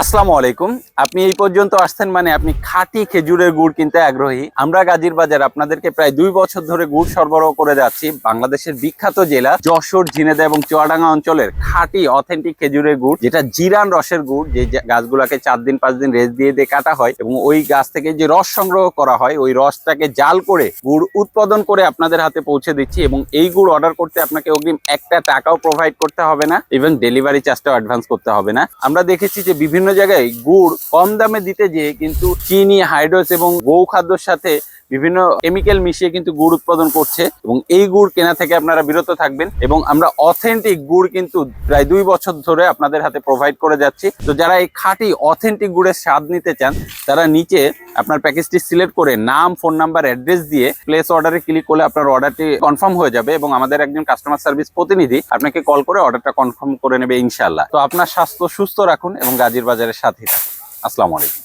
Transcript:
আসসালামু আলাইকুম। আপনি এই পর্যন্ত আসছেন মানে আপনি খাঁটি খেজুরের গুড় কিনতে আগ্রহী। আমরা গাজীর বাজার আপনাদেরকে প্রায় দুই বছর ধরে গুড় সরবরাহ করে যাচ্ছি বাংলাদেশের বিখ্যাত জেলা যশোর ঝিনেদা এবং চুয়াডাঙ্গা অঞ্চলের খাঁটি, অথেন্টিক খেজুরের গুড়, যেটা জিরান রসের গুড়, যে গাছগুলোকে চার দিন, পাঁচ দিন রেস্ট দিয়ে দিয়ে কাটা হয় এবং ওই গাছ থেকে যে রস সংগ্রহ করা হয়, ওই রসটাকে জাল করে গুড় উৎপাদন করে আপনাদের হাতে পৌঁছে দিচ্ছি এবং এই গুড় অর্ডার করতে আপনাকে অগ্রিম একটা টাকাও প্রোভাইড করতে হবে না এবং ডেলিভারি চার্জটাও অ্যাডভান্স করতে হবে না। আমরা দেখেছি যে বিভিন্ন জায়গায় গুড় কম দামে দিতে যেয়ে কিন্তু চিনি হাইড্রোস এবং গৌ খাদ্যর সাথে বিভিন্ন কেমিক্যাল মিশিয়ে কিন্তু গুড় উৎপাদন করছে এবং এই গুড় কেনা থেকে আপনারা বিরত থাকবেন এবং আমরা অথেন্টিক গুড় কিন্তু প্রায় দুই বছর ধরে আপনাদের হাতে প্রোভাইড করে যাচ্ছি। তো যারা এই খাঁটি অথেন্টিক গুড়ের স্বাদ নিতে চান, তারা নিচে আপনার প্যাকেজটি সিলেক্ট করে নাম ফোন নাম্বার অ্যাড্রেস দিয়ে প্লেস অর্ডারে ক্লিক করলে আপনার অর্ডারটি কনফার্ম হয়ে যাবে এবং আমাদের একজন কাস্টমার সার্ভিস প্রতিনিধি আপনাকে কল করে অর্ডারটা কনফার্ম করে নেবে ইনশাল্লাহ তো আপনার স্বাস্থ্য সুস্থ রাখুন এবং গাজীর বাজারের সাথে থাকুন। আসসালামু আলাইকুম।